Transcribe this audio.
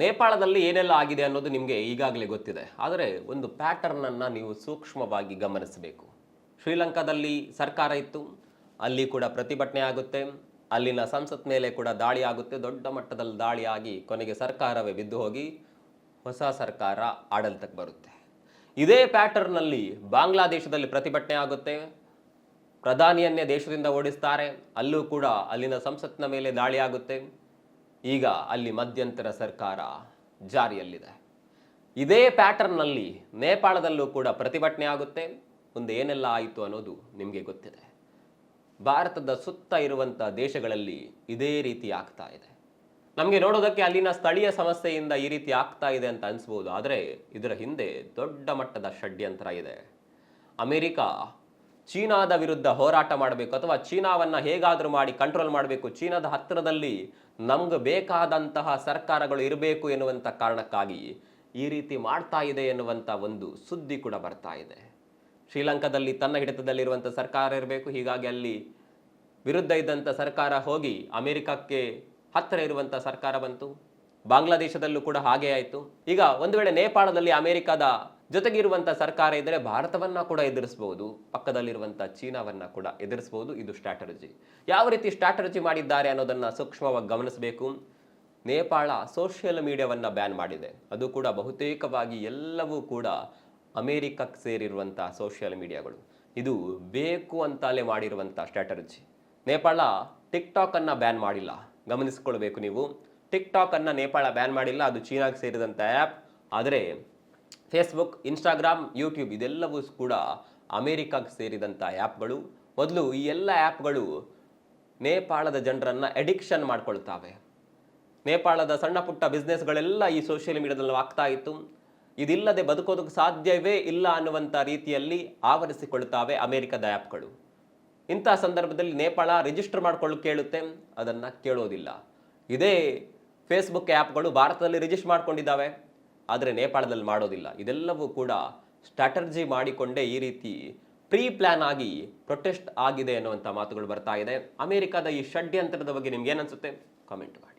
ನೇಪಾಳದಲ್ಲಿ ಏನೆಲ್ಲ ಆಗಿದೆ ಅನ್ನೋದು ನಿಮಗೆ ಈಗಾಗಲೇ ಗೊತ್ತಿದೆ. ಆದರೆ ಒಂದು ಪ್ಯಾಟರ್ನನ್ನು ನೀವು ಸೂಕ್ಷ್ಮವಾಗಿ ಗಮನಿಸಬೇಕು. ಶ್ರೀಲಂಕಾದಲ್ಲಿ ಸರ್ಕಾರ ಇತ್ತು. ಅಲ್ಲಿ ಕೂಡ ಪ್ರತಿಭಟನೆ ಆಗುತ್ತೆ. ಅಲ್ಲಿನ ಸಂಸತ್ ಮೇಲೆ ಕೂಡ ದಾಳಿ ಆಗುತ್ತೆ. ದೊಡ್ಡ ಮಟ್ಟದಲ್ಲಿ ದಾಳಿ ಆಗಿ ಕೊನೆಗೆ ಸರ್ಕಾರವೇ ಬಿದ್ದು ಹೋಗಿ ಹೊಸ ಸರ್ಕಾರ ಆಡಳಿತಕ್ಕೆ ಬರುತ್ತೆ. ಇದೇ ಪ್ಯಾಟರ್ನಲ್ಲಿ ಬಾಂಗ್ಲಾದೇಶದಲ್ಲಿ ಪ್ರತಿಭಟನೆ ಆಗುತ್ತೆ. ಪ್ರಧಾನಿಯನ್ನೇ ದೇಶದಿಂದ ಓಡಿಸ್ತಾರೆ. ಅಲ್ಲೂ ಕೂಡ ಅಲ್ಲಿನ ಸಂಸತ್ನ ಮೇಲೆ ದಾಳಿ ಆಗುತ್ತೆ. ಈಗ ಅಲ್ಲಿ ಮಧ್ಯಂತರ ಸರ್ಕಾರ ಜಾರಿಯಲ್ಲಿದೆ. ಇದೇ ಪ್ಯಾಟರ್ನ್ನಲ್ಲಿ ನೇಪಾಳದಲ್ಲೂ ಕೂಡ ಪ್ರತಿಭಟನೆ ಆಗುತ್ತೆ. ಮುಂದೆ ಏನೆಲ್ಲ ಆಯಿತು ಅನ್ನೋದು ನಿಮಗೆ ಗೊತ್ತಿದೆ. ಭಾರತದ ಸುತ್ತ ಇರುವಂಥ ದೇಶಗಳಲ್ಲಿ ಇದೇ ರೀತಿ ಆಗ್ತಾ ಇದೆ. ನಮಗೆ ನೋಡೋದಕ್ಕೆ ಅಲ್ಲಿನ ಸ್ಥಳೀಯ ಸಮಸ್ಯೆಯಿಂದ ಈ ರೀತಿ ಆಗ್ತಾ ಇದೆ ಅಂತ ಅನಿಸ್ಬೋದು. ಆದರೆ ಇದರ ಹಿಂದೆ ದೊಡ್ಡ ಮಟ್ಟದ ಷಡ್ಯಂತ್ರ ಇದೆ. ಅಮೆರಿಕ ಚೀನಾದ ವಿರುದ್ಧ ಹೋರಾಟ ಮಾಡಬೇಕು ಅಥವಾ ಚೀನಾವನ್ನು ಹೇಗಾದರೂ ಮಾಡಿ ಕಂಟ್ರೋಲ್ ಮಾಡಬೇಕು. ಚೀನಾದ ಹತ್ತಿರದಲ್ಲಿ ನಮ್ಗೆ ಬೇಕಾದಂತಹ ಸರ್ಕಾರಗಳು ಇರಬೇಕು ಎನ್ನುವಂಥ ಕಾರಣಕ್ಕಾಗಿ ಈ ರೀತಿ ಮಾಡ್ತಾ ಇದೆ ಎನ್ನುವಂಥ ಒಂದು ಸುದ್ದಿ ಕೂಡ ಬರ್ತಾ ಇದೆ. ಶ್ರೀಲಂಕಾದಲ್ಲಿ ತನ್ನ ಹಿಡಿತದಲ್ಲಿರುವಂಥ ಸರ್ಕಾರ ಇರಬೇಕು. ಹೀಗಾಗಿ ಅಲ್ಲಿ ವಿರುದ್ಧ ಇದ್ದಂಥ ಸರ್ಕಾರ ಹೋಗಿ ಅಮೆರಿಕಕ್ಕೆ ಹತ್ತಿರ ಇರುವಂಥ ಸರ್ಕಾರ ಬಂತು. ಬಾಂಗ್ಲಾದೇಶದಲ್ಲೂ ಕೂಡ ಹಾಗೆ ಆಯಿತು. ಈಗ ಒಂದು ವೇಳೆ ನೇಪಾಳದಲ್ಲಿ ಅಮೆರಿಕದ ಜೊತೆಗಿರುವಂಥ ಸರ್ಕಾರ ಇದ್ದರೆ ಭಾರತವನ್ನ ಕೂಡ ಎದುರಿಸಬಹುದು ಪಕ್ಕದಲ್ಲಿರುವಂಥ ಚೀನಾವನ್ನ ಕೂಡ ಎದುರಿಸಬಹುದು ಇದು ಸ್ಟ್ರಾಟಜಿ ಯಾವ ರೀತಿ ಸ್ಟ್ರಾಟಜಿ ಮಾಡಿದ್ದಾರೆ ಅನ್ನೋದನ್ನ ಸೂಕ್ಷ್ಮವಾಗಿ ಗಮನಿಸಬೇಕು. ನೇಪಾಳ ಸೋಷಿಯಲ್ ಮೀಡಿಯಾವನ್ನ ಬ್ಯಾನ್ ಮಾಡಿದೆ. ಅದು ಕೂಡ ಬಹುತೇಕವಾಗಿ ಎಲ್ಲವೂ ಕೂಡ ಅಮೇರಿಕಕ್ಕೆ ಸೇರಿರುವಂಥ ಸೋಷಿಯಲ್ ಮೀಡಿಯಾಗಳು ಇದು ಬೇಕು ಅಂತಲೇ ಮಾಡಿರುವಂಥ ಸ್ಟ್ರಾಟಜಿ ನೇಪಾಳ ಟಿಕ್ ಅನ್ನ ಬ್ಯಾನ್ ಮಾಡಿಲ್ಲ. ಗಮನಿಸಿಕೊಳ್ಬೇಕು ನೀವು. ಟಿಕ್ಟಾಕ್ ಅನ್ನ ನೇಪಾಳ ಬ್ಯಾನ್ ಮಾಡಿಲ್ಲ. ಅದು ಚೀನಾಗೆ ಸೇರಿದಂಥ ಆ್ಯಪ್ ಆದರೆ ಫೇಸ್ಬುಕ್ ಇನ್ಸ್ಟಾಗ್ರಾಮ್ ಯೂಟ್ಯೂಬ್ ಇದೆಲ್ಲವೂ ಕೂಡ ಅಮೇರಿಕಾಗೆ ಸೇರಿದಂಥ ಆ್ಯಪ್ಗಳು. ಮೊದಲು ಈ ಎಲ್ಲ ಆ್ಯಪ್ಗಳು ನೇಪಾಳದ ಜನರನ್ನು ಎಡಿಕ್ಷನ್ ಮಾಡ್ಕೊಳ್ತಾವೆ. ನೇಪಾಳದ ಸಣ್ಣ ಪುಟ್ಟ ಬಿಸ್ನೆಸ್ಗಳೆಲ್ಲ ಈ ಸೋಷಿಯಲ್ ಮೀಡಿಯಾದಲ್ಲಿ ಆಗ್ತಾ ಇತ್ತು. ಇದಿಲ್ಲದೆ ಬದುಕೋದಕ್ಕೆ ಸಾಧ್ಯವೇ ಇಲ್ಲ ಅನ್ನುವಂಥ ರೀತಿಯಲ್ಲಿ ಆವರಿಸಿಕೊಳ್ತಾವೆ ಅಮೆರಿಕದ ಆ್ಯಪ್ಗಳು. ಇಂಥ ಸಂದರ್ಭದಲ್ಲಿ ನೇಪಾಳ ರಿಜಿಸ್ಟರ್ ಮಾಡ್ಕೊಳ್ಳಿ ಕೇಳುತ್ತೆ. ಅದನ್ನು ಕೇಳೋದಿಲ್ಲ. ಇದೇ ಫೇಸ್ಬುಕ್ ಆ್ಯಪ್ಗಳು ಭಾರತದಲ್ಲಿ ರಿಜಿಸ್ಟರ್ ಮಾಡ್ಕೊಂಡಿದ್ದಾವೆ. ಆದರೆ ನೇಪಾಳದಲ್ಲಿ ಮಾಡೋದಿಲ್ಲ. ಇದೆಲ್ಲವೂ ಕೂಡ ಸ್ಟ್ರಾಟರ್ಜಿ ಮಾಡಿಕೊಂಡೇ ಈ ರೀತಿ ಪ್ರೀ ಪ್ಲಾನ್ ಆಗಿ ಪ್ರೊಟೆಸ್ಟ್ ಆಗಿದೆ ಅನ್ನುವಂಥ ಮಾತುಗಳು ಬರ್ತಾ ಇದೆ. ಅಮೆರಿಕದ ಈ ಷಡ್ಯಂತ್ರದ ಬಗ್ಗೆ ನಿಮ್ಗೆ ಏನನ್ಸುತ್ತೆ ಕಾಮೆಂಟ್ ಮಾಡಿ.